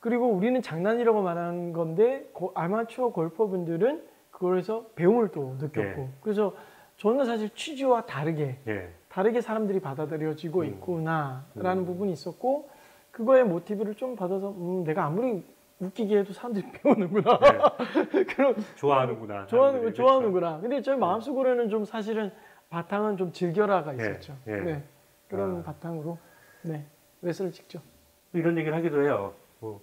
[SPEAKER 2] 그리고 우리는 장난이라고 말하는 건데 고- 아마추어 골퍼분들은 그걸에서 배움을 또 느꼈고,
[SPEAKER 1] 네.
[SPEAKER 2] 그래서 저는 사실 취지와 다르게
[SPEAKER 1] 예.
[SPEAKER 2] 다르게 사람들이 받아들여지고
[SPEAKER 1] 음.
[SPEAKER 2] 있구나라는
[SPEAKER 1] 음.
[SPEAKER 2] 부분이 있었고 그거의 모티브를 좀 받아서 음, 내가 아무리 웃기게 해도 사람들이 *laughs* 배우는구나
[SPEAKER 1] 네. *laughs*
[SPEAKER 2] 그런
[SPEAKER 1] 좋아하는구나.
[SPEAKER 2] 좋아하는. 좋아하는구나 근데 저희 마음속으로는 좀 사실은 바탕은 좀 즐겨라가
[SPEAKER 1] 예,
[SPEAKER 2] 있었죠
[SPEAKER 1] 예.
[SPEAKER 2] 네 그런
[SPEAKER 1] 아.
[SPEAKER 2] 바탕으로 네 레슨을 찍죠
[SPEAKER 1] 이런 얘기를 하기도 해요. 뭐,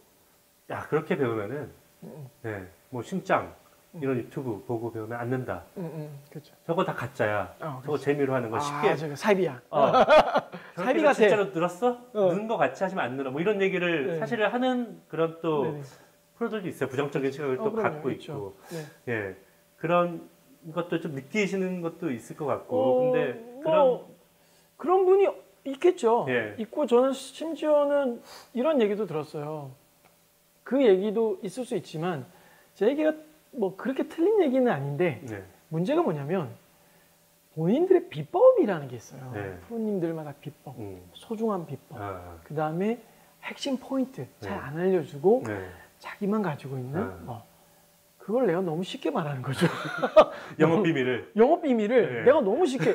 [SPEAKER 1] 야, 그렇게 배우면은,
[SPEAKER 2] 음,
[SPEAKER 1] 네, 뭐, 심장, 이런 유튜브 보고 배우면 안 는다.
[SPEAKER 2] 음, 음, 그렇죠
[SPEAKER 1] 저거 다 가짜야.
[SPEAKER 2] 어,
[SPEAKER 1] 저거 재미로 하는 거 쉽게.
[SPEAKER 2] 아 저거 사이비야
[SPEAKER 1] 어. *laughs*
[SPEAKER 2] 사이비 같아.
[SPEAKER 1] 진짜로 늘었어?
[SPEAKER 2] 어.
[SPEAKER 1] 는거 같이 하시면 안 늘어. 뭐 이런 얘기를
[SPEAKER 2] 네.
[SPEAKER 1] 사실을 하는 그런 또
[SPEAKER 2] 네네.
[SPEAKER 1] 프로들도 있어요. 부정적인 시각을
[SPEAKER 2] 어,
[SPEAKER 1] 또
[SPEAKER 2] 그럼요,
[SPEAKER 1] 갖고
[SPEAKER 2] 그렇죠.
[SPEAKER 1] 있고.
[SPEAKER 2] 네.
[SPEAKER 1] 예. 그런 것도 좀 느끼시는 것도 있을 것 같고.
[SPEAKER 2] 어,
[SPEAKER 1] 근데
[SPEAKER 2] 뭐
[SPEAKER 1] 그런
[SPEAKER 2] 그런 분이 있겠죠.
[SPEAKER 1] 예.
[SPEAKER 2] 있고 저는 심지어는 이런 얘기도 들었어요. 그 얘기도 있을 수 있지만 제 얘기가 뭐 그렇게 틀린 얘기는 아닌데
[SPEAKER 1] 네.
[SPEAKER 2] 문제가 뭐냐면 본인들의 비법이라는 게 있어요.
[SPEAKER 1] 네.
[SPEAKER 2] 프로님들마다 비법,
[SPEAKER 1] 음.
[SPEAKER 2] 소중한 비법.
[SPEAKER 1] 아,
[SPEAKER 2] 그 다음에 핵심 포인트 잘
[SPEAKER 1] 네.
[SPEAKER 2] 안 알려주고
[SPEAKER 1] 네.
[SPEAKER 2] 자기만 가지고 있는
[SPEAKER 1] 아.
[SPEAKER 2] 뭐 그걸 내가 너무 쉽게 말하는 거죠. *laughs*
[SPEAKER 1] 영업 비밀을.
[SPEAKER 2] 영업 비밀을
[SPEAKER 1] 네.
[SPEAKER 2] 내가 너무 쉽게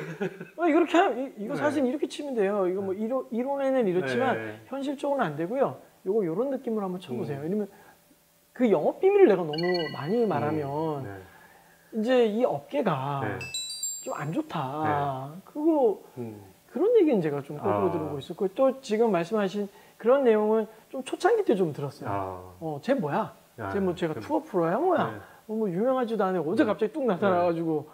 [SPEAKER 2] 어, 이렇게 하면 이- 이거
[SPEAKER 1] 네.
[SPEAKER 2] 사실 이렇게 치면 돼요. 이거 뭐 이론, 이론에는 이렇지만
[SPEAKER 1] 네.
[SPEAKER 2] 현실적으로는 안 되고요. 요거 요런 느낌으로 한번 쳐보세요.
[SPEAKER 1] 음.
[SPEAKER 2] 이러면 그 영업 비밀을 내가 너무 많이 말하면
[SPEAKER 1] 네.
[SPEAKER 2] 이제 이 업계가
[SPEAKER 1] 네.
[SPEAKER 2] 좀안 좋다. 그거
[SPEAKER 1] 음.
[SPEAKER 2] 그런 얘기는 제가 좀 거꾸로
[SPEAKER 1] 아.
[SPEAKER 2] 들어오고 있었고 또 지금 말씀하신 그런 내용은 좀 초창기 때 좀 들었어요.
[SPEAKER 1] 아.
[SPEAKER 2] 어, 쟤 뭐야?
[SPEAKER 1] 아,
[SPEAKER 2] 쟤뭐 제가
[SPEAKER 1] 그-
[SPEAKER 2] 투어 프로야 뭐야?
[SPEAKER 1] 네.
[SPEAKER 2] 어, 뭐 유명하지도 않은 어제
[SPEAKER 1] 네.
[SPEAKER 2] 갑자기 뚝 나타나가지고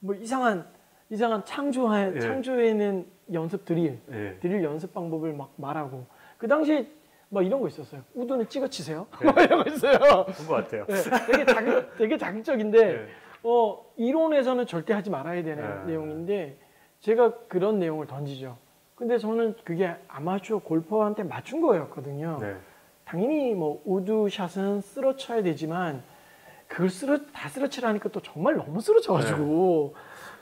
[SPEAKER 2] 뭐 이상한 이상한 창조해
[SPEAKER 1] 예.
[SPEAKER 2] 창조해낸 연습 드릴
[SPEAKER 1] 네.
[SPEAKER 2] 드릴 연습 방법을 막 말하고 그 당시 에막 이런 거 있었어요. 우드는 찍어치세요.
[SPEAKER 1] 네.
[SPEAKER 2] 막 *laughs* 이런 거 있어요.
[SPEAKER 1] 본것 같아요.
[SPEAKER 2] 네, 되게 자극 되게 자극적인데
[SPEAKER 1] 네.
[SPEAKER 2] 어 이론에서는 절대 하지 말아야 되는
[SPEAKER 1] 네.
[SPEAKER 2] 내용인데 제가 그런 내용을 던지죠. 근데 저는 그게 아마추어 골퍼한테 맞춘 거였거든요.
[SPEAKER 1] 네.
[SPEAKER 2] 당연히 뭐 우드샷은 쓰러쳐야 되지만 그걸 쓰러 다 쓰러치라니까 또 정말 너무 쓰러쳐가지고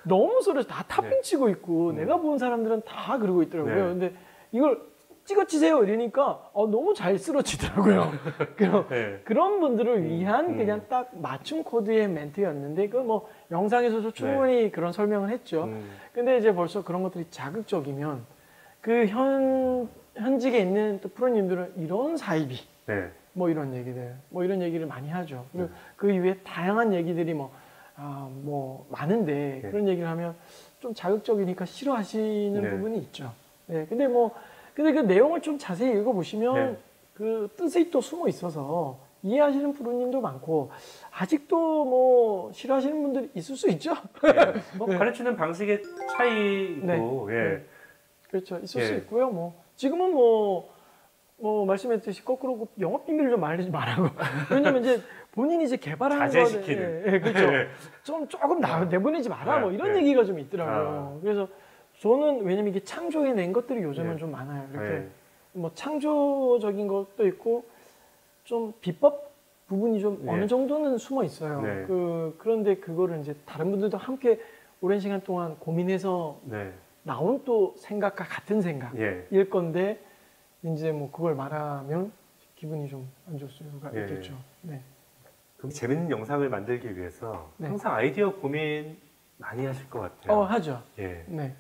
[SPEAKER 2] 너무 쓰러져 다 탑핑
[SPEAKER 1] 네.
[SPEAKER 2] 치고 있고
[SPEAKER 1] 음.
[SPEAKER 2] 내가 본 사람들은 다 그러고 있더라고요.
[SPEAKER 1] 네.
[SPEAKER 2] 근데 이걸 찍어치세요 이러니까 어, 너무 잘 쓰러지더라고요. *laughs* 그럼
[SPEAKER 1] 네.
[SPEAKER 2] 그런 분들을
[SPEAKER 1] 음,
[SPEAKER 2] 위한
[SPEAKER 1] 음.
[SPEAKER 2] 그냥 딱 맞춤 코드의 멘트였는데 그 뭐 영상에서도 충분히 그런 설명을 했죠.
[SPEAKER 1] 네. 음.
[SPEAKER 2] 근데 이제 벌써 그런 것들이 자극적이면 그 현 현직에 있는 또 프로님들은 이런 사이비
[SPEAKER 1] 네.
[SPEAKER 2] 뭐 이런 얘기들 뭐 이런 얘기를 많이 하죠. 그리고
[SPEAKER 1] 네.
[SPEAKER 2] 그 이후에 다양한 얘기들이 뭐 아, 뭐 많은데
[SPEAKER 1] 네.
[SPEAKER 2] 그런 얘기를 하면 좀 자극적이니까 싫어하시는
[SPEAKER 1] 네.
[SPEAKER 2] 부분이 있죠. 네, 근데 뭐 근데 그 내용을 좀 자세히 읽어보시면
[SPEAKER 1] 네.
[SPEAKER 2] 그 뜻이 또 숨어 있어서 이해하시는 프로님도 많고 아직도 뭐 싫어하시는 분들이 있을 수 있죠.
[SPEAKER 1] 뭐 *laughs* 가르치는 방식의 차이고, 예.
[SPEAKER 2] 네. 그렇죠. 있을 수
[SPEAKER 1] 예.
[SPEAKER 2] 있고요. 뭐 지금은 뭐, 뭐 말씀했듯이 거꾸로 그 영업 비밀을 좀 말하지 말라고. *laughs* 왜냐면 이제 본인이 이제 개발하는
[SPEAKER 1] 자제시키는.
[SPEAKER 2] 거는 예, 예, 그렇죠.
[SPEAKER 1] 예.
[SPEAKER 2] 좀 조금 나 내보내지 마라. 뭐
[SPEAKER 1] 네,
[SPEAKER 2] 이런
[SPEAKER 1] 네.
[SPEAKER 2] 얘기가 좀 있더라고요.
[SPEAKER 1] 아.
[SPEAKER 2] 그래서 저는 왜냐면 이게 창조해낸 것들이 요즘은
[SPEAKER 1] 네.
[SPEAKER 2] 좀 많아요. 이렇게
[SPEAKER 1] 네.
[SPEAKER 2] 뭐 창조적인 것도 있고 좀 비법 부분이 좀
[SPEAKER 1] 네.
[SPEAKER 2] 어느 정도는 숨어 있어요.
[SPEAKER 1] 네.
[SPEAKER 2] 그 그런데 그거를 이제 다른 분들도 함께 오랜 시간 동안 고민해서
[SPEAKER 1] 네.
[SPEAKER 2] 나온 또 생각과 같은 생각일
[SPEAKER 1] 예.
[SPEAKER 2] 건데 이제 뭐 그걸 말하면 기분이 좀 안 좋을 수가
[SPEAKER 1] 예.
[SPEAKER 2] 있겠죠. 네.
[SPEAKER 1] 그럼 재밌는 영상을 만들기 위해서
[SPEAKER 2] 네.
[SPEAKER 1] 항상 아이디어 고민 많이 하실 것 같아요.
[SPEAKER 2] 어 하죠.
[SPEAKER 1] 예.
[SPEAKER 2] 네.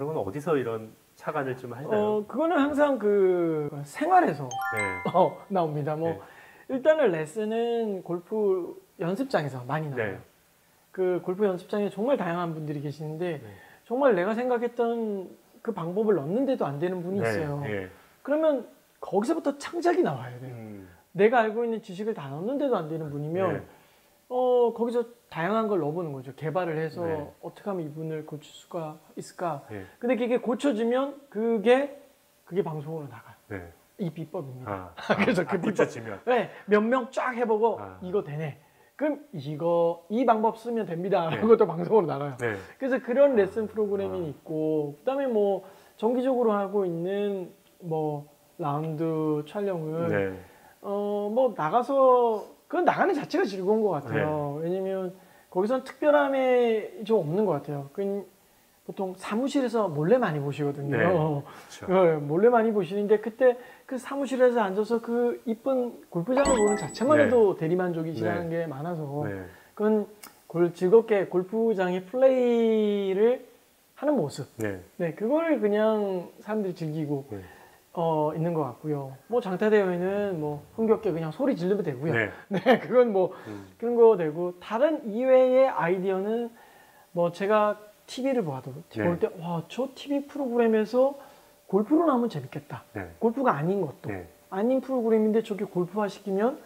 [SPEAKER 1] 그러면 어디서 이런 차관을 좀 하시나요?
[SPEAKER 2] 어 그거는 항상 그 생활에서
[SPEAKER 1] 네. *laughs*
[SPEAKER 2] 어, 나옵니다. 뭐
[SPEAKER 1] 네.
[SPEAKER 2] 일단은 레슨은 골프 연습장에서 많이 나와요.
[SPEAKER 1] 네.
[SPEAKER 2] 그 골프 연습장에 정말 다양한 분들이 계시는데
[SPEAKER 1] 네.
[SPEAKER 2] 정말 내가 생각했던 그 방법을 넣는데도 안 되는 분이 있어요.
[SPEAKER 1] 네. 예.
[SPEAKER 2] 그러면 거기서부터 창작이 나와야 돼요.
[SPEAKER 1] 음.
[SPEAKER 2] 내가 알고 있는 지식을 다 넣는데도 안 되는 분이면
[SPEAKER 1] 네.
[SPEAKER 2] 어 거기서 다양한 걸 넣어보는 거죠. 개발을 해서
[SPEAKER 1] 네.
[SPEAKER 2] 어떻게 하면 이분을 고칠 수가 있을까.
[SPEAKER 1] 예.
[SPEAKER 2] 근데 그게 고쳐지면 그게 그게 방송으로 나가요.
[SPEAKER 1] 네.
[SPEAKER 2] 이 비법입니다.
[SPEAKER 1] 아. *laughs*
[SPEAKER 2] 그래서
[SPEAKER 1] 아,
[SPEAKER 2] 그 비법
[SPEAKER 1] 붙여지면.
[SPEAKER 2] 네, 몇 명 쫙 해보고
[SPEAKER 1] 아.
[SPEAKER 2] 이거 되네. 그럼 이거 이 방법 쓰면 됩니다.
[SPEAKER 1] 네.
[SPEAKER 2] 또 방송으로 나가요.
[SPEAKER 1] 네.
[SPEAKER 2] 그래서 그런 레슨 프로그램이
[SPEAKER 1] 아.
[SPEAKER 2] 있고 그다음에 뭐 정기적으로 하고 있는 뭐 라운드 촬영을
[SPEAKER 1] 네.
[SPEAKER 2] 어뭐 나가서 그 나가는 자체가 즐거운 것 같아요.
[SPEAKER 1] 네.
[SPEAKER 2] 왜냐면 거기선 특별함이 좀 없는 것 같아요. 그 보통 사무실에서 몰래 많이 보시거든요.
[SPEAKER 1] 네. *laughs* 그렇죠.
[SPEAKER 2] 네, 몰래 많이 보시는데 그때 그 사무실에서 앉아서 그 이쁜 골프장을 보는 자체만
[SPEAKER 1] 네.
[SPEAKER 2] 해도 대리만족이시라는 게 많아서
[SPEAKER 1] 네.
[SPEAKER 2] 그건 골, 즐겁게 골프장의 플레이를 하는 모습.
[SPEAKER 1] 네.
[SPEAKER 2] 네, 그거를 그냥 사람들이 즐기고
[SPEAKER 1] 네.
[SPEAKER 2] 어, 있는 것 같고요. 뭐 장타대회는 뭐 흥겹게 그냥 소리 지르면 되고요.
[SPEAKER 1] 네. *laughs*
[SPEAKER 2] 네, 그건 뭐
[SPEAKER 1] 음.
[SPEAKER 2] 그런 거 되고 다른 이외의 아이디어는 뭐 제가 TV를 봐도
[SPEAKER 1] 네.
[SPEAKER 2] 볼때 와 저 TV 프로그램에서 골프로 나오면 재밌겠다.
[SPEAKER 1] 네.
[SPEAKER 2] 골프가 아닌 것도
[SPEAKER 1] 네.
[SPEAKER 2] 아닌 프로그램인데 저게 골프화 시키면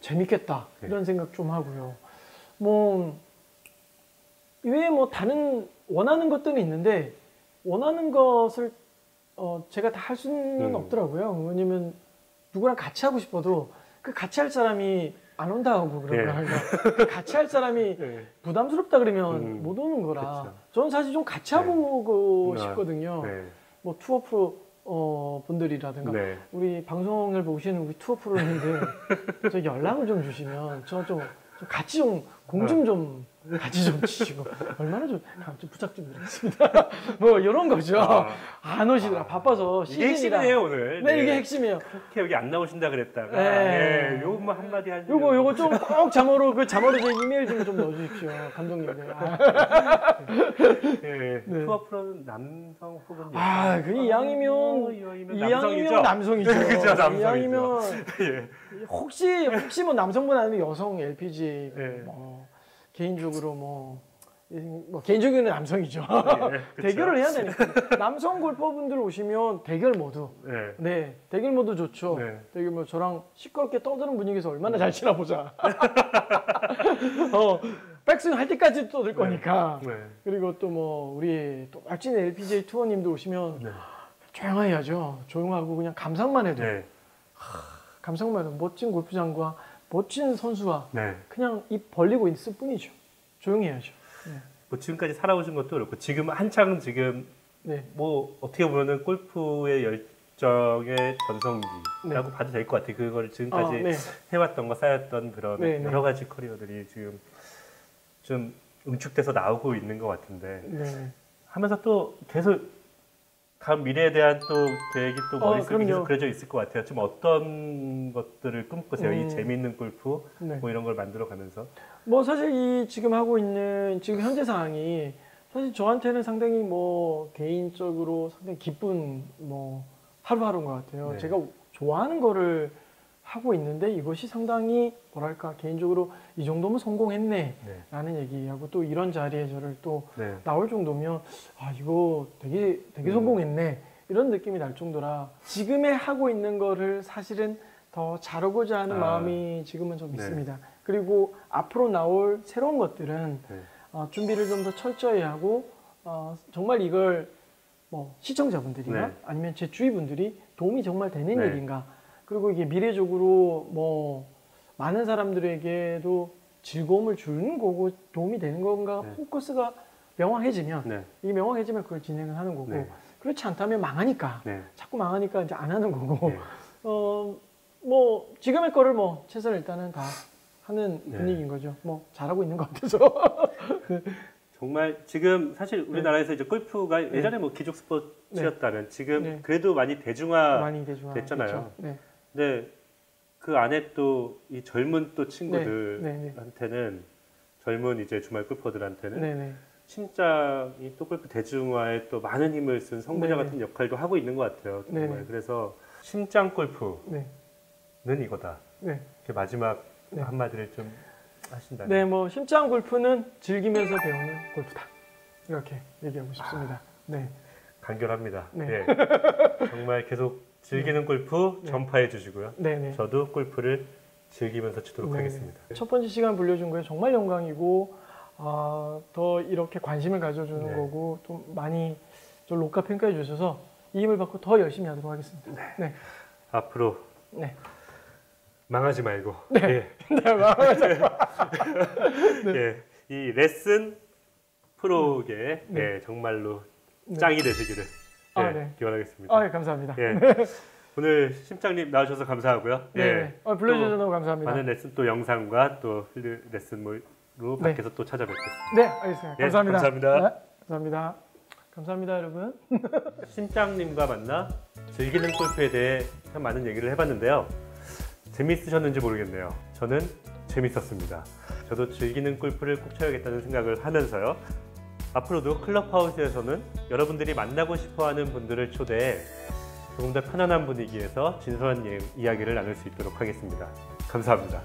[SPEAKER 2] 재밌겠다
[SPEAKER 1] 네.
[SPEAKER 2] 이런 생각 좀 하고요. 뭐 이외에 뭐 다른 원하는 것들은 있는데 원하는 것을 어 제가 다 할 수는
[SPEAKER 1] 음.
[SPEAKER 2] 없더라고요. 왜냐면 누구랑 같이 하고 싶어도 그 같이 할 사람이 안 온다고 그런
[SPEAKER 1] 네.
[SPEAKER 2] 거야. 그러니까 그 같이 할 사람이
[SPEAKER 1] 네. *laughs*
[SPEAKER 2] 부담스럽다 그러면
[SPEAKER 1] 음.
[SPEAKER 2] 못 오는 거라.
[SPEAKER 1] 그쵸.
[SPEAKER 2] 저는 사실 좀 같이
[SPEAKER 1] 네.
[SPEAKER 2] 해보고
[SPEAKER 1] 아,
[SPEAKER 2] 싶거든요.
[SPEAKER 1] 네.
[SPEAKER 2] 뭐 투어 프로 어, 분들이라든가
[SPEAKER 1] 네.
[SPEAKER 2] 우리 방송을 보시는 우리 투어 프로님들 *laughs* 저 연락을 좀 주시면 저좀 같이 좀공좀좀 같이 좀 치시고 얼마나 좀, 아, 좀 부탁 좀 드리겠습니다. *laughs* 뭐 이런 거죠.
[SPEAKER 1] 아.
[SPEAKER 2] 안 오시더라. 바빠서
[SPEAKER 1] 이게. 핵심이네요 오늘.
[SPEAKER 2] 네, 이게 핵심이에요.
[SPEAKER 1] 그렇게 여기 안 나오신다 그랬다가
[SPEAKER 2] 네.
[SPEAKER 1] 예, 요거 뭐 한마디 하시면
[SPEAKER 2] 요거 요거 좀 꼭 자모로 그 자모로 제 이메일 좀 좀 넣어 주십시오, 감독님들. 아, *laughs*
[SPEAKER 1] 예,
[SPEAKER 2] 네.
[SPEAKER 1] 투어 프로는 남성 혹은.
[SPEAKER 2] 아, 그 이왕이면
[SPEAKER 1] 어, 이왕이면
[SPEAKER 2] 이왕이면
[SPEAKER 1] 남성이죠.
[SPEAKER 2] 남성이죠. *laughs*
[SPEAKER 1] 그죠, 남성이죠.
[SPEAKER 2] 이왕이면
[SPEAKER 1] 예.
[SPEAKER 2] 혹시 혹시 뭐 남성분 아니면 여성 LPG
[SPEAKER 1] 네.
[SPEAKER 2] 뭐 개인적으로 뭐, 이- 뭐 개인적으로는 남성이죠.
[SPEAKER 1] 예, 그쵸. *laughs*
[SPEAKER 2] 대결을 해야 되니까 남성 골퍼분들 오시면 대결 모두
[SPEAKER 1] 네.
[SPEAKER 2] 네 대결 모두 좋죠.
[SPEAKER 1] 네.
[SPEAKER 2] 대결 뭐 저랑 시끄럽게 떠드는 분위기에서 얼마나 잘 치나 보자. *laughs* 어 백스윙 할 때까지 떠들 거니까.
[SPEAKER 1] 네.
[SPEAKER 2] 그리고 또 뭐 우리 또 말진 LPGA 투어님도 오시면
[SPEAKER 1] 네.
[SPEAKER 2] 하죠. 조용하고 그냥 감상만 해도
[SPEAKER 1] 네.
[SPEAKER 2] 해도 멋진 골프장과 멋진 선수와
[SPEAKER 1] 네.
[SPEAKER 2] 그냥 입 벌리고 있을 뿐이죠. 조용히 해야죠.
[SPEAKER 1] 뭐 지금까지 살아오신 것도 그렇고 지금 한창 지금
[SPEAKER 2] 네.
[SPEAKER 1] 뭐 어떻게 보면은 골프의 열정의 전성기라고
[SPEAKER 2] 네.
[SPEAKER 1] 봐도 될 것 같아요. 그걸 지금까지
[SPEAKER 2] 아, 네.
[SPEAKER 1] 해왔던 거 쌓였던 그런
[SPEAKER 2] 네, 네.
[SPEAKER 1] 여러 가지 커리어들이 지금 좀 응축돼서 나오고 있는 것 같은데
[SPEAKER 2] 네.
[SPEAKER 1] 하면서 또 계속 다음 미래에 대한 또 계획이 또
[SPEAKER 2] 어,
[SPEAKER 1] 머릿속에
[SPEAKER 2] 그럼요.
[SPEAKER 1] 계속 그려져 있을 것 같아요. 좀 어떤 것들을 꿈꾸세요?
[SPEAKER 2] 음.
[SPEAKER 1] 이 재미있는 골프
[SPEAKER 2] 네.
[SPEAKER 1] 뭐 이런 걸 만들어 가면서
[SPEAKER 2] 뭐 사실 이 지금 하고 있는 지금 현재 상황이 사실 저한테는 상당히 뭐 개인적으로 상당히 기쁜 뭐 하루하루인 것 같아요.
[SPEAKER 1] 네.
[SPEAKER 2] 제가 좋아하는 거를 하고 있는데 이것이 상당히 뭐랄까 개인적으로 이 정도면 성공했네
[SPEAKER 1] 네.
[SPEAKER 2] 라는 얘기하고 또 이런 자리에 저를 또
[SPEAKER 1] 네.
[SPEAKER 2] 나올 정도면 아 이거 되게 되게
[SPEAKER 1] 음.
[SPEAKER 2] 성공했네 이런 느낌이 날 정도라 지금에 하고 있는 거를 사실은 더 잘하고자 하는
[SPEAKER 1] 아.
[SPEAKER 2] 마음이 지금은 좀
[SPEAKER 1] 네.
[SPEAKER 2] 있습니다. 그리고 앞으로 나올 새로운 것들은
[SPEAKER 1] 네.
[SPEAKER 2] 어, 준비를 좀 더 철저히 하고 어, 정말 이걸 뭐 시청자분들이나
[SPEAKER 1] 네.
[SPEAKER 2] 아니면 제 주위 분들이 도움이 정말 되는
[SPEAKER 1] 네.
[SPEAKER 2] 일인가 그리고 이게 미래적으로 뭐 많은 사람들에게도 즐거움을 주는 거고 도움이 되는 건가
[SPEAKER 1] 네.
[SPEAKER 2] 포커스가 명확해지면
[SPEAKER 1] 네.
[SPEAKER 2] 이게 명확해지면 그걸 진행을 하는 거고
[SPEAKER 1] 네.
[SPEAKER 2] 그렇지 않다면 망하니까
[SPEAKER 1] 네.
[SPEAKER 2] 자꾸 망하니까 이제 안 하는 거고
[SPEAKER 1] 네. *laughs*
[SPEAKER 2] 어뭐 지금의 거를 뭐 최선을 일단은 다 하는
[SPEAKER 1] 네.
[SPEAKER 2] 분위기인 거죠 뭐 잘하고 있는 것 같아서 *laughs*
[SPEAKER 1] 정말 지금 사실 우리나라에서 이제 골프가
[SPEAKER 2] 네.
[SPEAKER 1] 예전에 뭐 기족 스포츠였다면 지금
[SPEAKER 2] 네.
[SPEAKER 1] 그래도 많이 대중화
[SPEAKER 2] 많이 대중화
[SPEAKER 1] 됐잖아요.
[SPEAKER 2] 됐죠. 네.
[SPEAKER 1] 근데 그 안에 또 이 젊은 또
[SPEAKER 2] 네, 네, 네.
[SPEAKER 1] 친구들한테는 젊은 이제 주말 골퍼들한테는 심장이 또 골프 대중화에 또 많은 힘을 쓴 성부자. 같은 역할도 하고 있는 것 같아요. 정말. 그래서 심장 골프는
[SPEAKER 2] 네.
[SPEAKER 1] 이거다.
[SPEAKER 2] 네.
[SPEAKER 1] 이렇게 마지막
[SPEAKER 2] 네.
[SPEAKER 1] 한마디를 좀 하신다면.
[SPEAKER 2] 네, 뭐 심장 골프는 즐기면서 배우는 골프다. 이렇게 얘기하고 싶습니다. 네,
[SPEAKER 1] 간결합니다.
[SPEAKER 2] 네.
[SPEAKER 1] 예. *laughs* 정말 계속 즐기는 골프
[SPEAKER 2] 네.
[SPEAKER 1] 전파해 주시고요.
[SPEAKER 2] 네, 네.
[SPEAKER 1] 저도 골프를 즐기면서 치도록
[SPEAKER 2] 네.
[SPEAKER 1] 하겠습니다.
[SPEAKER 2] 첫 번째 시간 불려준 거에 정말 영광이고 아, 더 이렇게 관심을 가져주는
[SPEAKER 1] 네.
[SPEAKER 2] 거고 좀 많이 좀 녹화 평가해 주셔서 이 힘을 받고 더 열심히 하도록 하겠습니다. 네,
[SPEAKER 1] 앞으로
[SPEAKER 2] 네,
[SPEAKER 1] 망하지 말고
[SPEAKER 2] 네.
[SPEAKER 1] 예. *laughs*
[SPEAKER 2] 네, 마음을 *laughs*
[SPEAKER 1] 예. 이 레슨 프로계
[SPEAKER 2] 네.
[SPEAKER 1] 예, 정말로
[SPEAKER 2] 네.
[SPEAKER 1] 짱이 되시기를
[SPEAKER 2] 아,
[SPEAKER 1] 예,
[SPEAKER 2] 네.
[SPEAKER 1] 기원하겠습니다.
[SPEAKER 2] 아, 예, 감사합니다.
[SPEAKER 1] 예. *laughs* 오늘 심장님 나와주셔서 감사하고요.
[SPEAKER 2] 네,
[SPEAKER 1] 예.
[SPEAKER 2] 네. 어, 불러주셔서
[SPEAKER 1] 또
[SPEAKER 2] 너무 감사합니다.
[SPEAKER 1] 많은 레슨 또 영상과 또 필드 레슨으로
[SPEAKER 2] 네.
[SPEAKER 1] 밖에서 또 찾아뵙겠습니다.
[SPEAKER 2] 네, 알겠습니다.
[SPEAKER 1] 예,
[SPEAKER 2] 감사합니다.
[SPEAKER 1] 감사합니다.
[SPEAKER 2] 네, 감사합니다. 감사합니다, 여러분. *laughs*
[SPEAKER 1] 심장님과 만나 즐기는 골프에 대해 참 많은 얘기를 해봤는데요. 재밌으셨는지 모르겠네요. 저는 재밌었습니다. 저도 즐기는 골프를 꼭 쳐야겠다는 생각을 하면서요. 앞으로도 클럽하우스에서는 여러분들이 만나고 싶어하는 분들을 초대해 조금 더 편안한 분위기에서 진솔한 예- 이야기를 나눌 수 있도록 하겠습니다. 감사합니다.